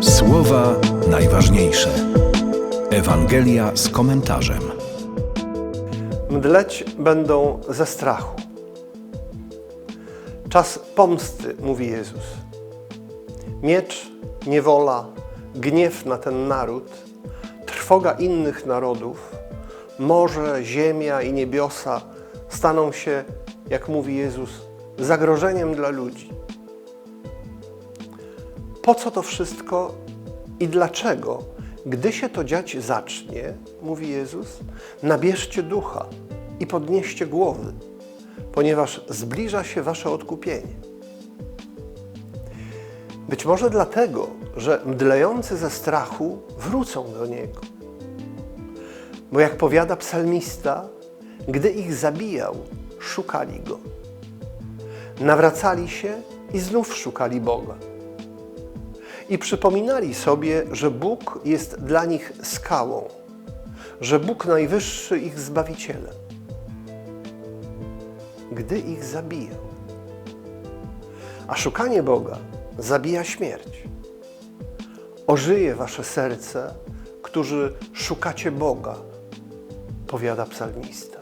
Słowa najważniejsze. Ewangelia z komentarzem. Mdleć będą ze strachu. Czas pomsty, mówi Jezus. Miecz, niewola, gniew na ten naród, trwoga innych narodów, morze, ziemia i niebiosa staną się, jak mówi Jezus, zagrożeniem dla ludzi. Po co to wszystko i dlaczego? Gdy się to dziać zacznie, mówi Jezus, nabierzcie ducha i podnieście głowy, ponieważ zbliża się wasze odkupienie. Być może dlatego, że mdlejący ze strachu wrócą do Niego. Bo jak powiada psalmista, gdy ich zabijał, szukali Go. Nawracali się i znów szukali Boga i przypominali sobie, że Bóg jest dla nich skałą, że Bóg Najwyższy ich Zbawicielem. Gdy ich zabijał. A szukanie Boga zabija śmierć. Ożyje wasze serce, którzy szukacie Boga, powiada psalmista.